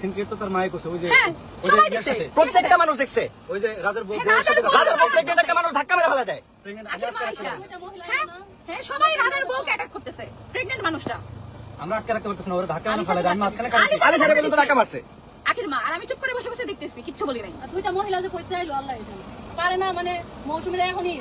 সিনক্রেট তো তার মায়ে করছে ওই যে ওই যে সবাই ইয়ার দেখছে। সাথে। প্রত্যেকটা মানুষ দেখছে। ওই যে রাজার বউ বউয়ের সাথে। রাজার বউ- রাজার একটা মানুষ ধাক্কা মেরে ফেলা দেয়। Pregnant আখের আমরা আটকে মা রাখতে আইসা। পারব না। হ্যাঁ, সবাই রাজার বউকে অ্যাটাক করতেছে। প্রেগনেন্ট মানুষটা। আমরা আটকে রাখতে পারতেছি না ওরা ধাক্কা মেরে ফেলা দেয়। আমি মাঝখানে কাটছি আলি সাহেব পর্যন্ত ধাক্কা মারছে। আখের মা আর আমি চুপ করে বসে বসে দেখতেছি কিচ্ছু বলি নাই। দুইটা মহিলা যে কইতে আইলো আল্লাহ জানে। পারে না মানে মৌসুমীরা এখনই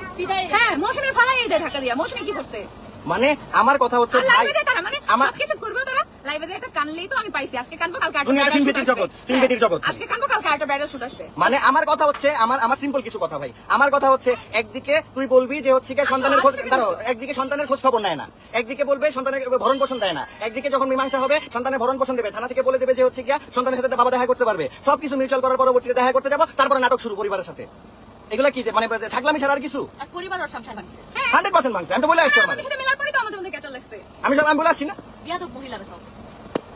হ্যাঁ মৌসুমের ফালাই দেয় ঢাকা দিয়া। মৌসুমি কি করছে? মানে আমার কথা হচ্ছে ভাই মানে আমার করবে লাইভে যায় একটা কানলেই তো আমি পাইছি। আজকে কানবো কালকে আরেকটা দুনিয়াটা bridal shoot সিনথেটিক আসবে। জগৎ, সিনথেটিক জগৎ। আজকে কানবো কালকে আরেকটা ব্রাইডাল শুট আসবে। মানে আমার কথা হচ্ছে আমার আমার সিম্পল কিছু কথা ভাই। আমার কথা হচ্ছে একদিকে তুই বলবি যে হচ্ছে কি সন্তানের খোঁজ একদিকে সন্তানের খোঁজ খবর নেয় না। একদিকে বলবে সন্তানের ভরণ পোষণ দেয় না। একদিকে যখন মীমাংসা হবে সন্তানের ভরণ পোষণ দেবে। থানা থেকে বলে দেবে যে হচ্ছে কি সন্তানের সাথে বাবা দেখা করতে পারবে। সবকিছু মিউচুয়াল করার পরবর্তীতে দেখা করতে যাব তারপরে নাটক শুরু পরিবারের সাথে। এগুলা কি মানে থাকলাম ছাড়া আর কিছু? পরিবার ওর সংসার ভাঙছে। হ্যাঁ। হান্ড্রেড পার্সেন্ট মাংস আমি তো বলে আসছি আমার আমি বলে আসছি না। মহিলারা সব।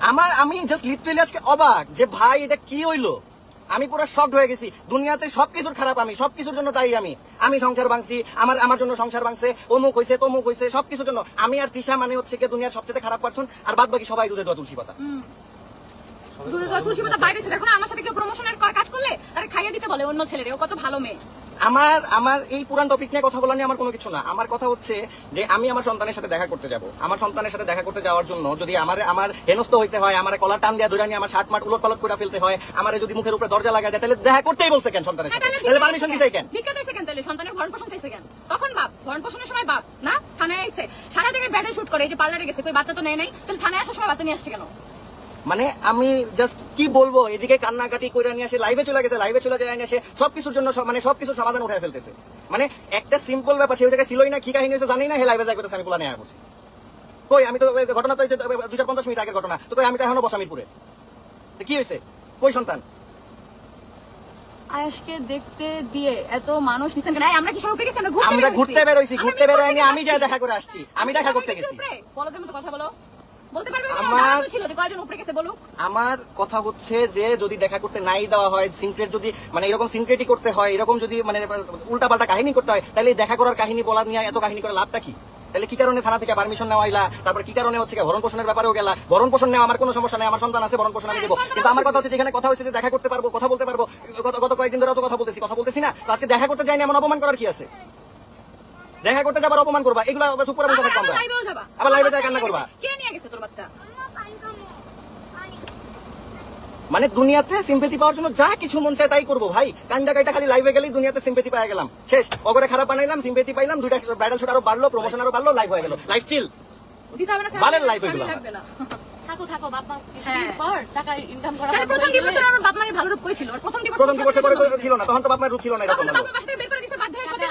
আমার, আমি জাস্ট লিটারেলি আজকে অবাক যে ভাই, এটা কি হইল? আমি পুরো শকড হয়ে গেছি। দুনিয়াতে সবকিছুর খারাপ আমি, সবকিছুর জন্য তাই আমি। আমি সংসার ভাঙছি, আমার আমার জন্য সংসার ভাঙছে, অমুক হইছে, তমুক হইছে, সবকিছুর জন্য। আমি আর তিশা মানে হচ্ছে কি দুনিয়ার সবচেয়ে খারাপ পারসন আর বাদ বাকি সবাই দুধে দোয়া তুলসী পাতা। তুলসী পাতা বাইরে দেখো আমার সাথে কেউ প্রমোশনের কাজ করলে? তারা খাইয়ে দিতে বলে অন্য ছেলেরে, ও কত ভালো মেয়ে। আমার আমার এই পুরান টপিক নিয়ে কথা বলা নিয়ে আমার কোনো কিছু না। আমার কথা হচ্ছে যে আমি আমার সন্তানের সাথে দেখা করতে যাব। আমার সন্তানের সাথে দেখা করতে যাওয়ার জন্য যদি আমার আমার হেনস্থ হইতে হয় আমার কলার টান দেওয়া ধরে নিয়ে আমার শার্ট মাঠ উলট পালট করে ফেলতে হয় আমার যদি মুখের উপরে দরজা লাগা যায় তাহলে দেখা করতেই বলছে কেন সন্তানের হ্যাঁ, সাথে তাহলে তাহলে পারমিশন দিছে কেন? ভিক্ষা দিয়েছে কেন তাহলে? সন্তানের ভরণ পোষণ চাইছে কেন? তখন বাপ? ভরণ পোষণের সময় বাপ না? থানায় আইছে সারা জায়গায় ব্যাডে শুট করে এই যে পার্লারে গেছে কই বাচ্চা তো নেয় নাই? তাহলে থানায় আসার সময় বাচ্চা নিয়ে আসছে কেন? মানে আমি জাস্ট কি বলব এদিকে কান্নাকাটি করে নিয়ে আসে লাইভে চলে গেছে লাইভে চলে যায় নিয়ে আসে সবকিছুর জন্য মানে সবকিছুর সমাধান উঠে ফেলতেছে। মানে একটা সিম্পল ব্যাপার সেই জায়গায় ছিলই না কি কাহিনী হয়েছে জানি না হে লাইভে যাই করতেছে আমি পোলা নেওয়া করছি কই আমি তো ঘটনা তো চার পঞ্চাশ মিনিট আগের ঘটনা তো কই আমি তো এখনও বসামিরপুরে। কি হয়েছে? কই সন্তান? আয়াসকে দেখতে দিয়ে এত মানুষ নিছেন কেন? আমরা কি সব গেছি? আমরা ঘুরতে বেরোইছি ঘুরতে বেরোয়নি আমি যা দেখা করে আসছি আমি দেখা করতে গেছি? বলদের মতো কথা বলো। আমার- কথা হচ্ছে যে যদি দেখা করতে নাই দেওয়া হয় সিনক্রেট যদি মানে এরকম সিনক্রেটই করতে হয় এরকম যদি মানে উল্টা পাল্টা কাহিনী করতে হয় তাহলে দেখা করার কাহিনী নিয়ে এত কাহিনী করে লাভটা কি? তাহলে কি কারণে থানা থেকে পারমিশন নেওয়া হইলা? তারপর কি কারণে হচ্ছে ভরণ পোষণের ব্যাপারেও গেলা? ভরণ পোষণ নেওয়া আমার কোনো সমস্যা নেই আমার সন্তান আছে ভরণ পোষণ আমি দেবো। কিন্তু আমার কথা হচ্ছে যেখানে কথা হচ্ছে যে দেখা করতে পারব কথা বলতে পারব গত কয়েকদিন ধরে তো কথা বলতেছি কথা বলতেছি না। আজকে দেখা করতে যাইনি এমন অপমান করার কি আছে? দেখা করতে যাবার অপমান করবা এগুলো আবার চুপ করে বসে থাকতাম আবার আমরা। যাবা। আবার লাইভে যায় কান্না করবা। কে নিয়ে গেছে তোর বাচ্চা? মানে দুনিয়াতে সিম্পেথি পাওয়ার জন্য যা কিছু মন চায় তাই করব ভাই। কান্দা কাইটা খালি লাইভে গেলেই দুনিয়াতে সিম্পেথি পাই গেলাম। শেষ অগরে খারাপ বানাইলাম সিম্পেথি পাইলাম দুইটা ব্রাইডাল শুট আরও বাড়লো প্রমোশন আরও বাড়লো লাইভ হয়ে গেল। লাইফ চিল দিতে হবে না বালের life এগুলো। না। থাকো থাকো বাপ মা কিছুদিন হ্যাঁ। পর টাকা ইনকাম করা তাহলে প্রথম গেলে- ডিভোর্সে আমার বাপ মায়ের ভালো রূপ করেছিল আর প্রথম ডিভোর্স প্রথম ডিভোর্সের পরে তো ছিল না তখন তো বাপ মায়ের রূপ ছিল না এরকম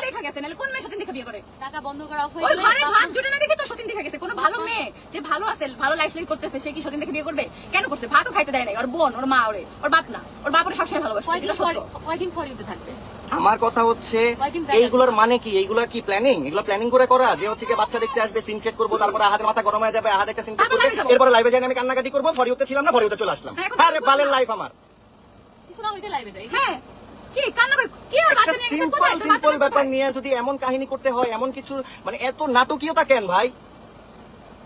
দেখা গেছে নাহলে কোন মেয়ে সতীন দেখা বিয়ে করে? টাকা বন্ধ করা অফ ওর ঘরে ভাত জুটে না দেখে তো সতীন দেখা গেছে। কোনো ভালো মেয়ে যে ভালো আছে ভালো লাইফ স্টাইল করতেছে সে কি সতীন দেখে বিয়ে করবে? কেন করছে? ভাতও খাইতে দেয় নাই। ওর বোন ওর মা ওরে ওর বাপ না। ওর বাপ ওরে সবসময় ভালোবাসে কয়দিন যেটা সত্য। কয়দিন পর ইউতে থাকবে? আমার কথা হচ্ছে এইগুলোর মানে কি? এইগুলা কি প্ল্যানিং এগুলো প্ল্যানিং করে করা? যে হচ্ছে বাচ্চা দেখতে আসবে সিনক্রেট করব তারপরে আহাদের মাথা গরম হয়ে যাবে আহাদ একটা সিনক্রেট করবে এরপরে লাইভে যাই আমি কান্নাকাটি করব ফরিউতে ছিলাম না ফরিউতে চলে আসলাম। হ্যাঁ, আরে বালের লাইফ আমার। কিছু না হইতে লাইভে যাই। হ্যাঁ। সিম্পল সিম্পল ব্যাপার নিয়ে যদি এমন কাহিনী করতে হয় এমন কিছু মানে এত নাটকীয়তা কেন ভাই?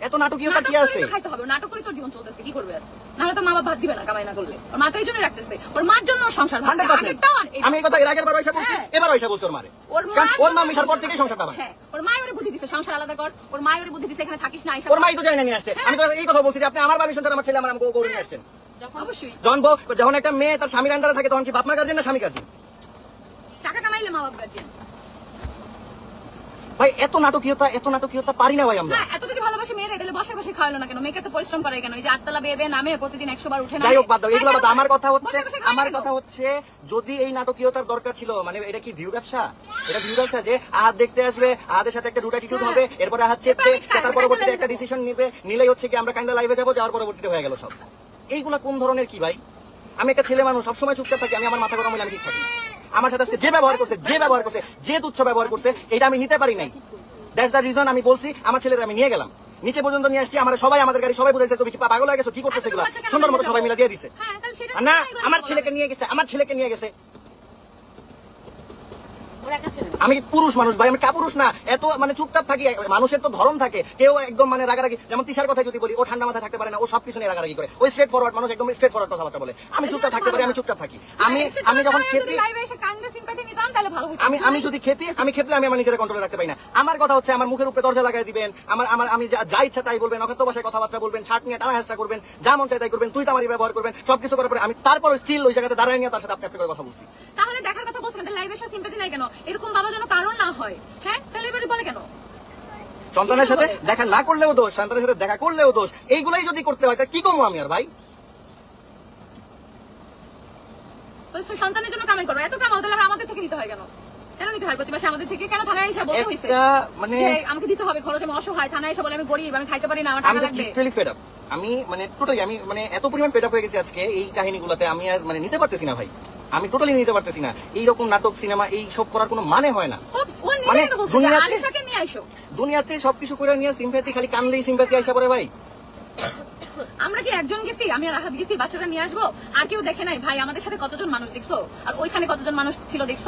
এত নাটকীয়তা কি আছে? খাইতে হবে নাটক করে তোর জীবন চলতেছে কি করবে নাহলে তো মা বাবা ভাত দিবে না কামাই না করলে। ওর মা তো এই জন্য রাখতেছে। ওর মার জন্য সংসার ভাঙছে। Hundred percent. আগেরটাও আর এটাও। আমি এই কথা এর আগের বার পয়সা বলছি হ্যাঁ। এবার পয়সা বলছি ওর মারে। ওর কারণ মার ওর মা মিশার পর থেকেই সংসারটা ভাঙে হ্যাঁ ওর মায়ের ওরে বুদ্ধি দিছে সংসার আলাদা কর। ওর মায়ের ওরে বুদ্ধি দিছে এখানে থাকিস না আইসা ওর মাই তো জানি না নিয়ে আসছে। আমি এই কথা বলছি যে আপনি আমার পারমিশন ছাড়া আমার ছেলে আমার গৌরী নিয়ে আসছেন। অবশ্যই। যখন যখন একটা মেয়ে তার স্বামীর আন্ডারে থাকে তখন কি বাপ মা গার্জেন না স্বামী গার্জেন টাকা কামাইলে মা বাবা গার্জিয়ান ভাই এত নাটকীয়তা এত নাটকীয়তা পারি না ভাই আমরা। এত যদি ভালোবাসে মেয়েরা বসে বসে খাওয়ালো না কেন? মেয়েকে তো পরিশ্রম করে কেন? এই যে আটতলা নামে প্রতিদিন একশো বার উঠে। যাই হোক বাদ দাও এগুলো হ্যাঁ, বাদ আমার কথা হচ্ছে আমার কথা হচ্ছে যদি এই নাটকীয়তার দরকার ছিল মানে এটা কি ভিউ ব্যবসা? এটা ভিউ ব্যবসা যে আহাত দেখতে আসবে আহাদের সাথে একটা রুট অ্যাটিটিউড হ্যাঁ। হবে এরপরে আহাত চেপবে তার পরবর্তীতে একটা ডিসিশন নিবে নিলেই হচ্ছে কি আমরা কাইন্দা লাইভে যাব যাওয়ার পরবর্তীতে হয়ে গেল সব। এইগুলা কোন ধরনের কি ভাই? আমি একটা ছেলে মানুষ সবসময় চুপচাপ থাকি আমি আমার মাথা গরম হইলে আমি ঠিক থাকি। আমার সাথে আজকে যে ব্যবহার করছে যে ব্যবহার করছে যে তুচ্ছ ব্যবহার করছে এটা আমি নিতে পারি নাই। দ্যাটস দ্য রিজন আমি বলছি আমার ছেলেদের আমি নিয়ে গেলাম। নিচে পর্যন্ত নিয়ে আসছি আমরা সবাই আমাদের গাড়ি সবাই বুঝাইছে তুমি কি পাগল হয়ে গেছো কি করতেছে এগুলা? সুন্দর মতো সবাই মিলে দিয়ে দিছে। হ্যাঁ না আমার ছেলেকে নিয়ে গেছে আমার ছেলেকে নিয়ে গেছে ওরা আমার একা ছেলে আমি পুরুষ মানুষ ভাই আমি কাপুরুষ না। এত মানে চুপচাপ থাকি মানুষের তো ধরন থাকে। কেউ একদম মানে রাগারাগি যেমন তিসার কথা যদি বলি ও ঠান্ডা মাথায় থাকতে পারে না ও সব কিছু নিয়ে রাগারাগি করে। ওই স্ট্রেট ফরওয়ার্ড মানুষ একদম স্ট্রেট ফরওয়ার্ড কথাবার্তা বলে। আমি চুপচাপ থাকতে পারি আমি চুপচাপ থাকি। আমি আমি যখন খেতে লাইভে এসে কাইন্ডলি সিম্পাথি নিতাম তাহলে ভালো হতো আমি আমি যদি খেতে আমি খেতে আমি আমার নিজের কন্ট্রোলে রাখতে পারি না। আমার কথা হচ্ছে আমার মুখের উপরে দরজা লাগাই দিবেন আমার আমার আমি যা- যা ইচ্ছা তাই বলবেন অকথ্য ভাষায় কথাবার্তা বলবেন শার্ট নিয়ে টানা হেসরা করবেন যা মন চাই তাই করবেন তুই তামারি ব্যবহার করবেন সবকিছু করার পরে আমি তারপর স্টিল ওই জায়গাতে দাঁড়ায় নিয়ে তার সাথে আপনি আপনি কথা বলছি। তাহলে দেখার কথা বলছেন সিম্পাথি নাই কেন? এরকম বাবা যেন কারণ না হয় হ্যাঁ? তাহলে এবারে বলে কেন? সন্তানের সাথে দেখা না করলেও দোষ সন্তানের সাথে দেখা করলেও দোষ এইগুলাই যদি করতে হয় তা কি কমো আমি আর ভাই তো সন্তানের জন্য কামাই করো। এত কামাও তাহলে আমাদের থেকে নিতে হয় কেন? কেন নিতে হয়? প্রতি মাসে আমাদের থেকে কেন থানায় এসে বলতে হয়েছে মানে আমাকে দিতে হবে খরচ আমি অসহায় থানায় এসে বলে আমি গরিব আমি খাইতে পারি না আমার টাকা লাগবে। আমি মানে টোটালি আমি মানে এত পরিমাণ আপ হয়ে গেছি আজকে এই কাহিনীগুলোতে আমি আর মানে নিতে পারতেছি না ভাই। আমি টোটালি নিতে পারতেছি না। এইরকম নাটক সিনেমা এই সব করার কোনো মানে হয় না। মানে দুনিয়াতে- নিয়ে আইসো। দুনিয়াতে সবকিছু করে নিয়ে সিম্প্যাথি খালি কানলেই সিম্প্যাথি আসা পরে ভাই। আমরা কি একজন গেছি? আমি আর রাহাত গেছি বাচ্চাটা নিয়ে আসব? আর কেউ দেখে নাই ভাই আমাদের সাথে কতজন মানুষ দেখছ? আর ওইখানে কতজন মানুষ ছিল দেখছ?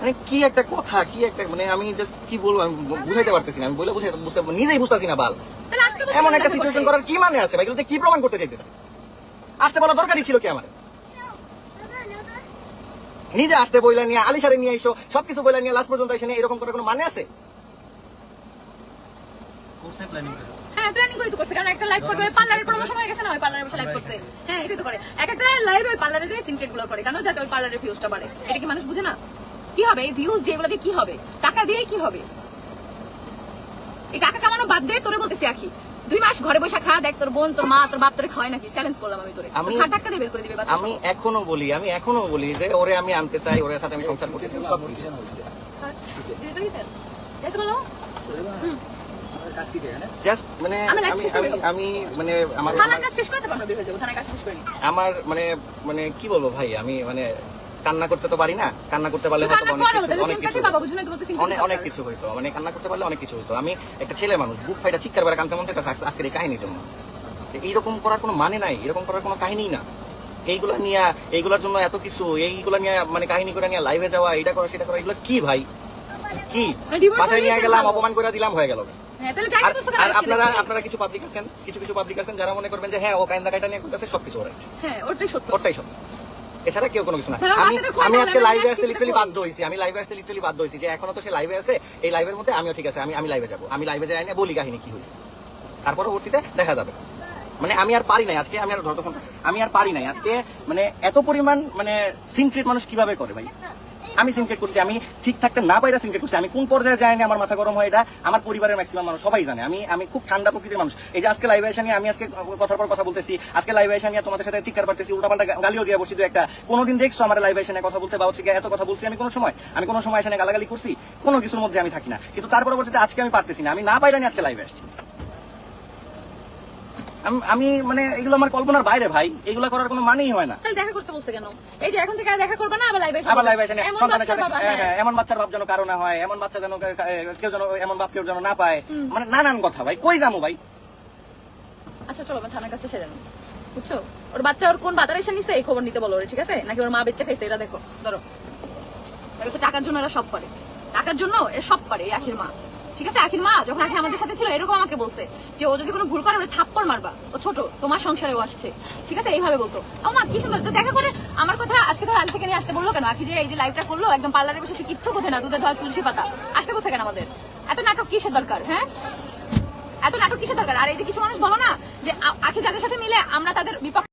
মানে কি একটা কথা কি একটা মানে আমি জাস্ট কি বলব আমি বুঝাইতে পারতেছি না। আমি বলে বুঝাইতে বুঝতে নিজেই বুঝতেছি না বাল। তাহলে আজকে বসে এমন একটা সিচুয়েশন করার কি মানে আছে? ভাই কি প্রমাণ করতে চাইতেছে? আসতে বলা দরকারই ছিল কি আমার নিজে আসতে বইলা নিয়ে আলিশারে নিয়ে এসো সবকিছু বইলা নিয়ে লাস্ট পর্যন্ত এসে নিয়ে এরকম করার কোনো মানে আছে? হ্যাঁ প্ল্যানিং করে তো করছে কারণ একটা লাইভ করবে পার্লারের প্রমোশন হয়ে গেছে না ওই পার্লারে বসে লাইভ করছে। হ্যাঁ এটা তো করে। এক একটা লাইভ ওই পার্লারে যে সিনক্রেটগুলো করে কেন যাতে ওই পার্লারের ভিউজটা বাড়ে? এটা কি মানুষ বুঝে না? কি হবে? এই ভিউজ দিয়ে এগুলো দিয়ে কি হবে? টাকা দিয়ে কি হবে? এই টাকা কামানো বাদ দিয়ে তোরে বলতেছি আখি। দুই মাস ঘরে বসে খা দেখ তোর বোন তোর মা তোর বাপ তোরে খায় নাকি? চ্যালেঞ্জ করলাম আমি তোরে। আমি- টাকা দিয়ে বের করে দিবে আমি এখনও বলি আমি এখনও বলি যে ওরে আমি আনতে চাই ওর সাথে আমি সংসার করতে চাই, সব কিছু। বলো আমাদের কাজ কি দেয় না জাস্ট মানে আমি আমি আমি মানে আমার মানে মানে কি বলব ভাই আমি মানে কান্না করতে তো পারি না। কান্না করতে পারলে হয়তো অনেক কিছু অনেক কিছু হইতো। মানে কান্না করতে পারলে অনেক কিছু হইতো। আমি একটা ছেলে মানুষ বুক ফাইটা চিৎকার করে কানতে মন চাইতেছে আজকের এই কাহিনীর জন্য। এইরকম করার কোনো মানে নাই এরকম করার কোনো কাহিনী না। এইগুলা নিয়ে এইগুলোর জন্য এত কিছু এইগুলা নিয়ে মানে কাহিনী করে নিয়ে লাইভে যাওয়া এটা করা সেটা করা এগুলো কি ভাই? কি? Divorce বাসায় নিয়ে গেলাম অপমান করে দিলাম হয়ে গেল। আর আপনারা আপনারা কিছু পাবলিক আছেন? কিছু কিছু পাবলিক আছেন যারা মনে করবেন যে হ্যাঁ ও কাইন্দা কাইটা নিয়ে করতেছে সবকিছু ওরাই হ্যাঁ ওটাই সত্য। ওটাই সব এছাড়া কেউ কোনো কিছু না। হ্যাঁ, আমি আমি আজকে লাইভে আসতে লিটারালি বাধ্য হয়েছি আমি লাইভে আসতে লিটারালি বাধ্য হয়েছি যে এখনও তো সে লাইভে আছে এই লাইভের মধ্যে আমিও ঠিক আছে আমি আমি লাইভে যাব। আমি লাইভে যাই না বলি কাহিনী কি হয়েছে তার পরবর্তীতে দেখা যাবে। মানে আমি আর পারি নাই আজকে আমি আর ধরতো আমি আর পারি নাই। আজকে মানে এত পরিমাণ মানে সিনক্রিট মানুষ কীভাবে করে ভাই? আমি সিনক্রেট করছি, আমি ঠিক থাকতে না পাইরা সিনক্রেট করছি, আমি কোন পর্যায়ে যাইনি, আমার মাথা গরম হয় এটা, আমার পরিবারের ম্যাক্সিমাম মানুষ, সবাই জানে। আমি আমি খুব ঠান্ডা প্রকৃতির মানুষ। এই যে আজকে লাইভে এসে নিয়ে আমি আজকে কথার পর কথা বলতেছি, আজকে লাইভে এসে নিয়ে তোমাদের সাথে চিৎকার পারতেছি উল্টাপাল্টা গালিও দিয়ে বসছি একটা। কোনোদিন দেখছ আমার লাইভে এসে কথা বলতে বা হচ্ছে এত কথা বলছি আমি কোনো সময়? আমি কোনো সময় এসে গালাগালি করছি? কোনো কিছুর মধ্যে আমি থাকি না। কিন্তু তার পরবর্তীতে আজকে আমি পারতেছি না। আমি না পাইরা আজকে লাইভে আসছি। আম- মানে এগুলো আমার কল্পনার বাইরে ভাই। এগুলো করার কোনো মানেই হয় না। দেখা করতে বলছে কেন? এই যে এখন থেকে দেখা করবে না আবার লাইভে আবার লাইভে এসে এমন সন্তানের বাচ্চার সাথে বাবা হ্যাঁ, হ্যাঁ। এমন বাচ্চার বাপ যেন কারও না হয় এমন বাচ্চা যেন কেউ যেন এমন বাপ কেউ যেন না পায়। মানে নানান কথা ভাই। কই যাব ভাই? আচ্ছা চলো আমি থানার কাছে সেরে বুঝছ? ওর বাচ্চা ওর কোন বাতার এসে নিছে এই খবর নিতে বলো ঠিক আছে? নাকি ওর মা বেচ্চা খাইছে এটা দেখো। ধরো। টাকার জন্য এরা সব করে। টাকার জন্য এরা সব করে আখির মা। ঠিক আছে? আখির মা যখন আখি আমাদের সাথে ছিল, এরকম আমাকে বলছে যে, ও যদি কোনো ভুল করে, ওরে থাপ্পড় মারবা। ও ছোট, তোমার সংসারে ও আসছে। ঠিক আছে? এইভাবে বলতো। ও মা, কি সুন্দর। তো দেখা করে আমার কথা আজকে ধর আলিশাকে নিয়ে আসতে বলল কেন? আখি যে এই যে লাইভটা করল, একদম পার্লারে বসে, সে কিচ্ছু বোঝে না। দুধের ধোয়া তুলসী পাতা। আসতে বসে কেন আমাদের? এত নাটক কিসের দরকার হ্যাঁ? এত নাটক কিসের দরকার? আর এই যে কিছু মানুষ বলো না যে আখি যাদের সাথে মিলে, আমরা তাদের বিপক্ষে